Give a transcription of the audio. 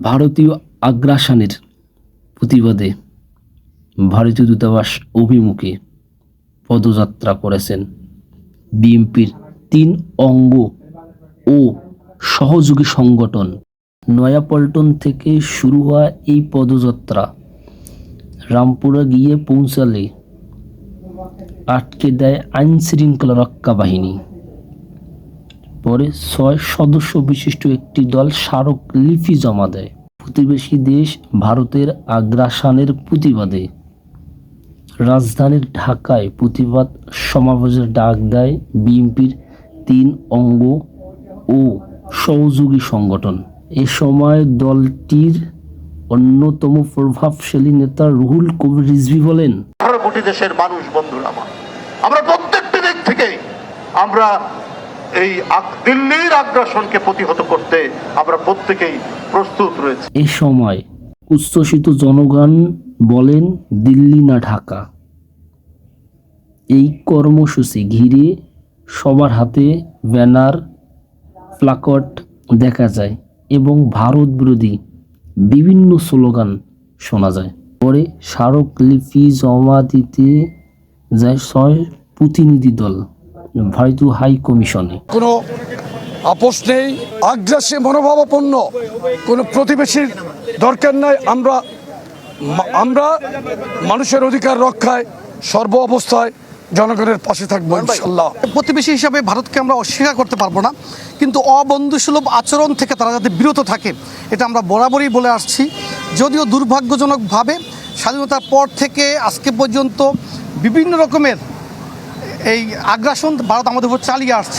ভারতীয় আগ্রাসনের প্রতিবাদে ভারতীয় দূতাবাস অভিমুখে পদযাত্রা করেছেন। বিএনপির তিন অঙ্গ ও সহযোগী সংগঠন নয়াপল্টন থেকে শুরু হওয়া এই পদযাত্রা। রামপুরা গিয়ে পৌঁছালে আটকে দেয় আইন শৃঙ্খলা রক্ষা বাহিনী। পরে ছয় সদস্য বিশিষ্ট একটি দল স্মারক লিপি জমা দেয়। প্রতিবেশী দেশ ভারতের আগ্রাসনের প্রতিবাদে। রাজধানীর ঢাকায় প্রতিবাদ সমাবেশের ডাক দেয় বিএনপির তিন অঙ্গ ও সহযোগী সংগঠন। এ সময় দলটির অন্যতম প্রভাবশালী নেতা রুহুল কবির রিজভি বলেন দেশের মানুষ বন্ধুরা আমরা প্রত্যেকটি দিক থেকে আমরা এই দিল্লির আগ্রাসনকে প্রতিহত করতে আমরা প্রত্যেকেই প্রস্তুত রয়েছি। এ সময় উচ্ছ্বসিত জনগণ বলেন দিল্লি না ঢাকা। এই কর্মসূচি ঘিরে সবার হাতে ব্যানার, প্লাকার্ড দেখা যায় এবং ভারত বিরোধী বিভিন্ন স্লোগান শোনা যায়। পরে স্মারকলিপি জমা দিতে যায় ছয় প্রতিনিধি দল। ভারতীয় হাই কমিশনে। কোনো আপোষ নেই আগ্রাসী মনোভাবাপন্ন কোনো প্রতিবেশীর দরকার নাই আমরা আমরা মানুষের অধিকার রক্ষায় সর্ব অবস্থায় জনগণের পাশে থাকব ইনশাল্লাহ। প্রতিবেশী হিসাবে ভারতকে আমরা অস্বীকার করতে পারব না কিন্তু অবন্ধুসুলভ আচরণ থেকে তারা যাতে বিরত থাকে এটা আমরা বরাবরই বলে আসছি। যদিও দুর্ভাগ্যজনকভাবে স্বাধীনতার পর থেকে আজকে পর্যন্ত বিভিন্ন রকমের এই আগ্রাসন ভারত আমাদের উপর চালিয়ে আসছে।